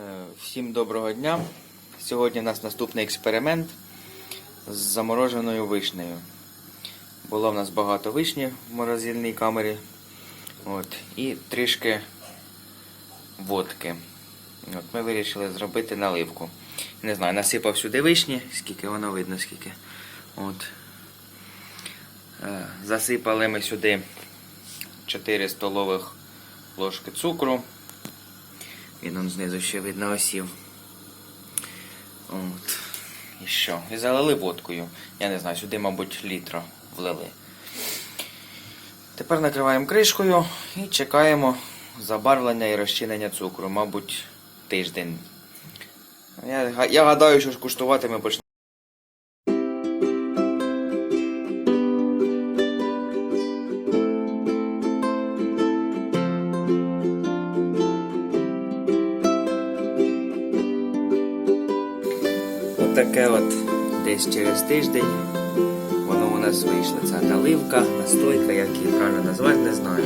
Е, Всім доброго дня. Сьогодні у нас наступний експеримент з замороженою вишнею. Було в нас багато вишні в морозильній камері. От, і трішки водки. От, ми вирішили зробити наливку. Не знаю, насипав сюди вишні, скільки воно видно, скільки. От. Е, Засипали ми сюди 4 столових ложки цукру. Він он знизу ще видно осів. От. І що? І залили водкою. Я не знаю, сюди, мабуть, літро влили. Тепер накриваємо кришкою і чекаємо забарвлення і розчинення цукру, мабуть, тиждень. Я, я гадаю, що ж куштувати ми почнемо. Отаке от десь через тиждень воно у нас вийшло. Ця наливка, настойка, як її правильно назвати, не знаю.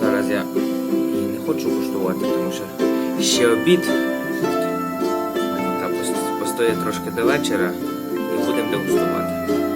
Зараз я її не хочу куштувати, тому що ще обід. Та постоїть трошки до вечора і будемо дегустувати.